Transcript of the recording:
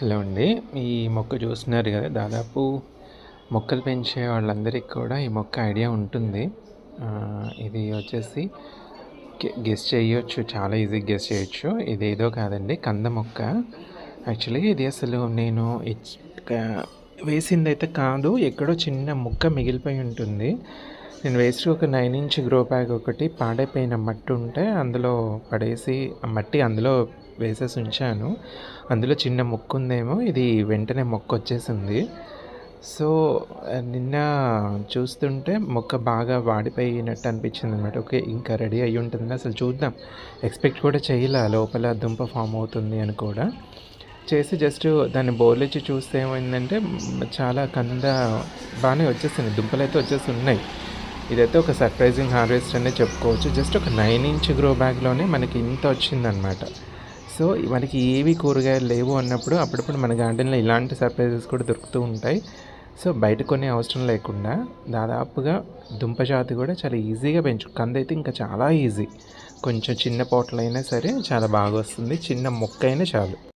Hello అండి. ఈ మొక్క చూస్తున్నారు కదా దాదాపు మొక్కలు పెంచే వాళ్ళందరికీ కూడా ఈ మొక్క ఐడియా ఉంటుంది. ఇది వచ్చేసి గెస్ చేయొచ్చు చాలా ఈజీ గెస్ చేయొచ్చు. ఇది ఏదో కాదండి కంద మొక్క. యాక్చువల్లీ ఇది అసలు నేను వేసింది అయితే కాదు ఎక్కడో చిన్న ముక్క మిగిలిపోయి ఉంటుంది. నేను వేసి ఒక నైన్ ఇంచ్ గ్రో బ్యాగ్ ఒకటి పాడైపోయిన మట్టి ఉంటే అందులో పడేసి ఆ మట్టి అందులో వేసేసి ఉంచాను. అందులో చిన్న మొక్క ఉందేమో ఇది వెంటనే మొక్క వచ్చేసింది సో నిన్న చూస్తుంటే మొక్క బాగా వాడిపోయినట్టు అనిపించింది అనమాట ఓకే ఇంకా రెడీ అయ్యి ఉంటుంది అసలు చూద్దాం. ఎక్స్పెక్ట్ కూడా చేయలే లోపల దుంప ఫామ్ అవుతుంది అని కూడా. చేసి జస్ట్ దాన్ని బోర్లిచ్చి చూస్తే ఏమైందంటే చాలా కంద బాగానే వచ్చేసింది. దుంపలు అయితే వచ్చేసి ఉన్నాయి ఇదైతే ఒక సర్ప్రైజింగ్ హార్వెస్ట్ అనే చెప్పుకోవచ్చు. జస్ట్ ఒక నైన్ ఇంచ్ గ్రో బ్యాగ్లోనే మనకి ఇంత వచ్చిందనమాట సో మనకి ఏవి కూరగాయలు లేవు అన్నప్పుడు అప్పుడప్పుడు మన గార్డెన్లో ఇలాంటి సర్ప్రైజెస్ కూడా దొరుకుతూ ఉంటాయి. సో బయట కొనే అవసరం లేకుండా దాదాపుగా దుంప జాతి కూడా చాలా ఈజీగా పెంచు కంది అయితే ఇంకా చాలా ఈజీ. కొంచెం చిన్న పోట్లైనా సరే చాలా బాగా వస్తుంది. చిన్న మొక్క అయినా చాలు.